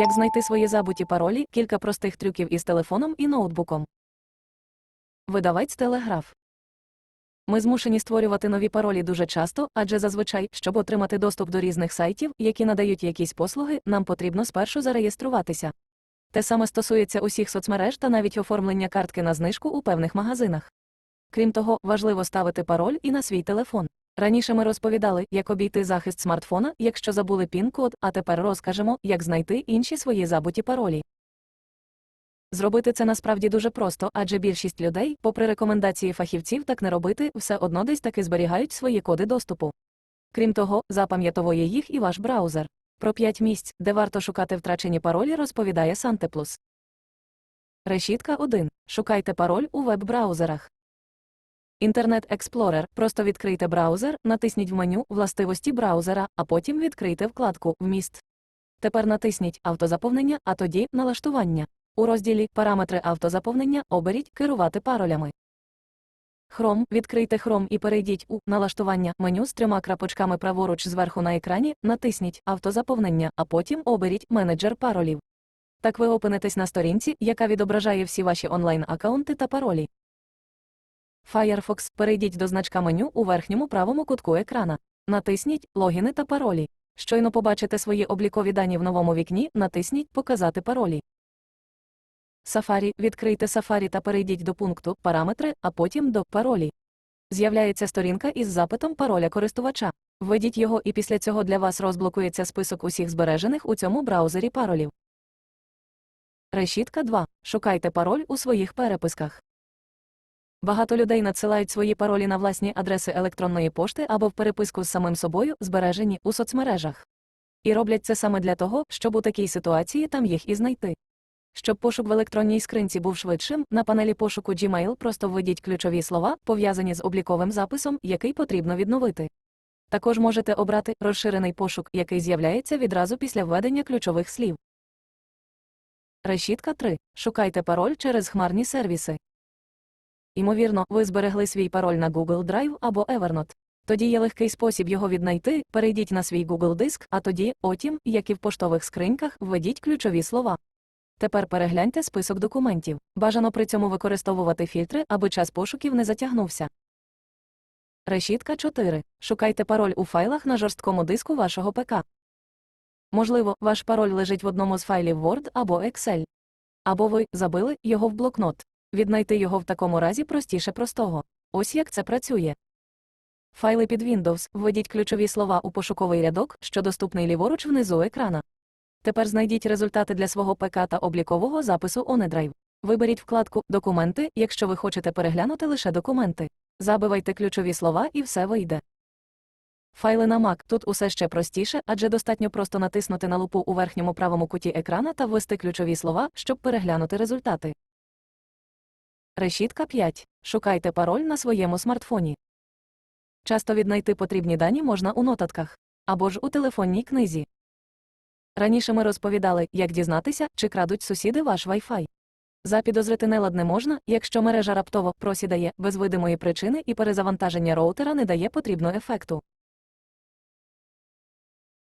Як знайти свої забуті паролі, кілька простих трюків із телефоном і ноутбуком. Видавець телеграф. Ми змушені створювати нові паролі дуже часто, адже зазвичай, щоб отримати доступ до різних сайтів, які надають якісь послуги, нам потрібно спершу зареєструватися. Те саме стосується усіх соцмереж та навіть оформлення картки на знижку у певних магазинах. Крім того, важливо ставити пароль і на свій телефон. Раніше ми розповідали, як обійти захист смартфона, якщо забули пін-код, а тепер розкажемо, як знайти інші свої забуті паролі. Зробити це насправді дуже просто, адже більшість людей, попри рекомендації фахівців так не робити, все одно десь таки зберігають свої коди доступу. Крім того, запам'ятовує їх і ваш браузер. Про 5 місць, де варто шукати втрачені паролі, розповідає Сантеплус. Решітка 1. Шукайте пароль у веб-браузерах. Інтернет Explorer. Просто відкрийте браузер, натисніть в меню Властивості браузера, а потім відкрийте вкладку Вміст. Тепер натисніть Автозаповнення, а тоді Налаштування. У розділі Параметри автозаповнення оберіть Керувати паролями. Chrome. Відкрийте Chrome і перейдіть у Налаштування меню з трьома крапочками праворуч зверху на екрані, натисніть Автозаповнення, а потім оберіть Менеджер паролів. Так ви опинитесь на сторінці, яка відображає всі ваші онлайн-аккаунти та паролі. Firefox. Перейдіть до значка меню у верхньому правому кутку екрана. Натисніть Логіни та паролі. Щойно побачите свої облікові дані в новому вікні, натисніть Показати паролі. Safari. Відкрийте Safari та перейдіть до пункту Параметри, а потім до Паролі. З'являється сторінка із запитом пароля користувача. Введіть його і після цього для вас розблокується список усіх збережених у цьому браузері паролів. Решітка 2. Шукайте пароль у своїх переписках. Багато людей надсилають свої паролі на власні адреси електронної пошти або в переписку з самим собою, збережені у соцмережах. І роблять це саме для того, щоб у такій ситуації там їх і знайти. Щоб пошук в електронній скринці був швидшим, на панелі пошуку Gmail просто введіть ключові слова, пов'язані з обліковим записом, який потрібно відновити. Також можете обрати розширений пошук, який з'являється відразу після введення ключових слів. Решітка 3. Шукайте пароль через хмарні сервіси. Імовірно, ви зберегли свій пароль на Google Drive або Evernote. Тоді є легкий спосіб його віднайти, перейдіть на свій Google диск, а тоді, отім, як і в поштових скриньках, введіть ключові слова. Тепер перегляньте список документів. Бажано при цьому використовувати фільтри, аби час пошуків не затягнувся. Решітка 4. Шукайте пароль у файлах на жорсткому диску вашого ПК. Можливо, ваш пароль лежить в одному з файлів Word або Excel. Або ви забили його в блокнот. Віднайти його в такому разі простіше простого. Ось як це працює. Файли під Windows. Введіть ключові слова у пошуковий рядок, що доступний ліворуч внизу екрана. Тепер знайдіть результати для свого ПК та облікового запису OneDrive. Виберіть вкладку Документи, якщо ви хочете переглянути лише документи. Забивайте ключові слова і все вийде. Файли на Mac. Тут усе ще простіше, адже достатньо просто натиснути на лупу у верхньому правому куті екрана та ввести ключові слова, щоб переглянути результати. Решітка 5. Шукайте пароль на своєму смартфоні. Часто віднайти потрібні дані можна у нотатках або ж у телефонній книзі. Раніше ми розповідали, як дізнатися, чи крадуть сусіди ваш Wi-Fi. Запідозрити нелад не можна, якщо мережа раптово просідає без видимої причини і перезавантаження роутера не дає потрібного ефекту.